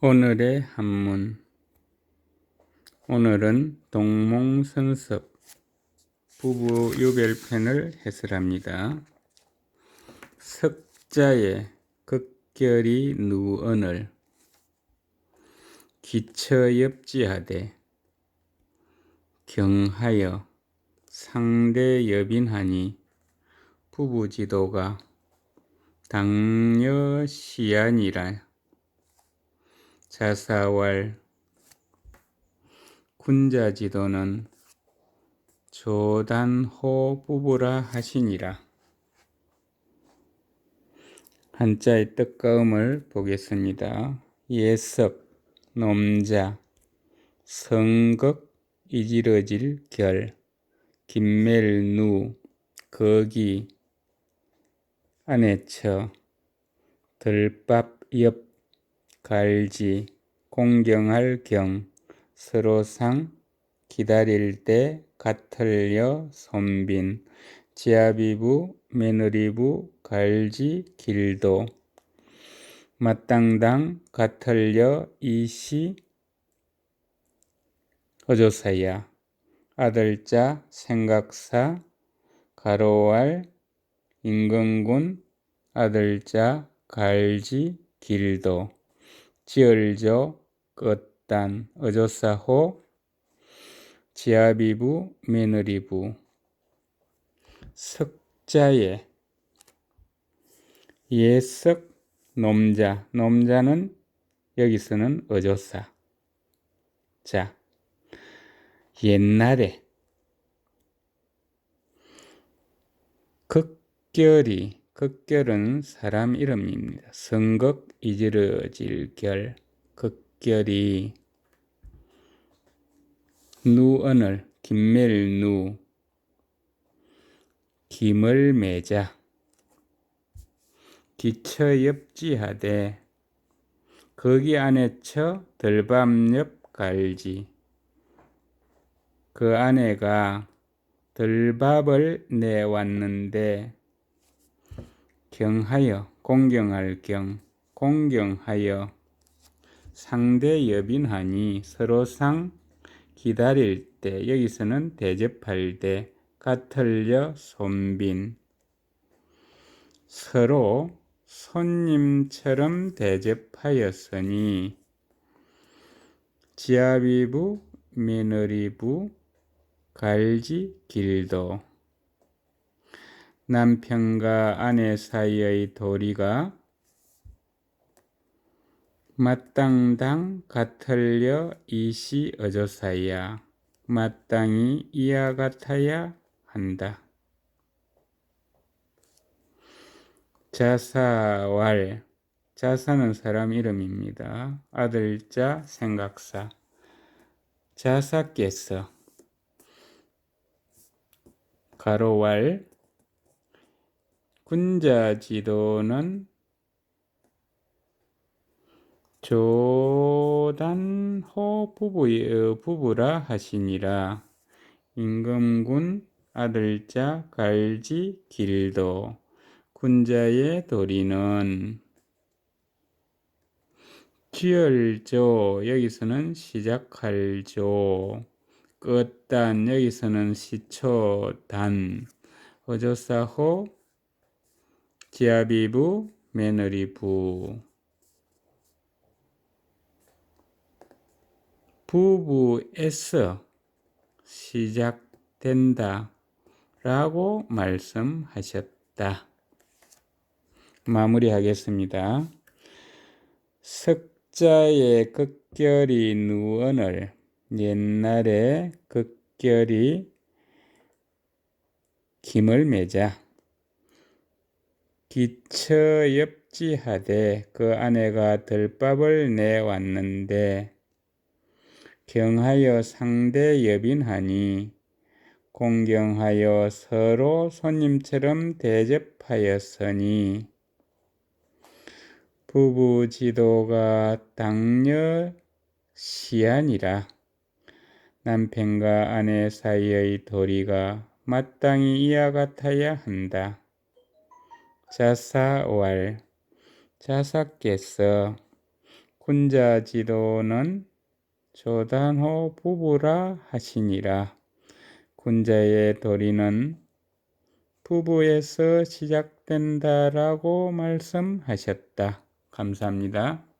오늘의 한문 오늘은 동몽선섭 부부 유별편을 해설합니다. 석자의 극결이 누언을 기처엽지하되 경하여 상대여빈하니 부부지도가 당여시안이라 자사왈 군자지도는 조단호 부부라 하시니라. 한자의 뜻가음을 보겠습니다. 예석, 놈자, 성극, 이지러질 결, 김멜 누, 거기, 아내처, 들밥, 옆, 갈지, 공경할 경, 서로상, 기다릴 때, 같을려, 손빈, 지아비부, 며느리부, 갈지, 길도, 마땅당, 같을려, 이시, 어조사야, 아들자, 생각사, 가로알, 임금군, 아들자, 갈지, 길도, 지얼저, 끝단, 어조사호, 지아비부, 며느리부, 석자에 예석, 놈자, 놈자는 여기서는 어조사. 자, 옛날에 극결이 극결은 사람 이름입니다. 성극 이지러질 결 극결이. 누언을 김멜누. 김을 매자. 기처엽지하되. 거기 안에 처 들밤옆 갈지. 그 아내가 들밥을 내왔는데 경하여 공경할 경 공경하여. 상대 여빈하니 서로상 기다릴 때 여기서는 대접할 때 같을려 손빈. 서로 손님처럼 대접하였으니 지아비부 며느리부 갈지 길도 남편과 아내 사이의 도리가 마땅당 같을려 이시 어조사야. 마땅히 이와 같아야 한다. 자사왈. 자사는 사람 이름입니다. 아들자 생각사. 자사께서. 가로왈 군자 지도는 조단호 부부의 어, 부부라 하시니라. 임금군 아들자 갈지 길도 군자의 도리는 지열조 여기서는 시작할 조 끝단 여기서는 시초단 어조사호 지아비부 며느리부 부부에서 시작된다 라고 말씀하셨다. 마무리하겠습니다. 석자의 극결이 누언을 옛날에 극결이 김을 매자 기처엽지하되 그 아내가 들밥을 내왔는데 경하여 상대 여빈하니 공경하여 서로 손님처럼 대접하였으니 부부 지도가 당녀 시안이라 남편과 아내 사이의 도리가 마땅히 이와 같아야 한다. 자사왈 자사께서 군자 지도는 조단호 부부라 하시니라. 군자의 도리는 부부에서 시작된다라고 말씀하셨다. 감사합니다.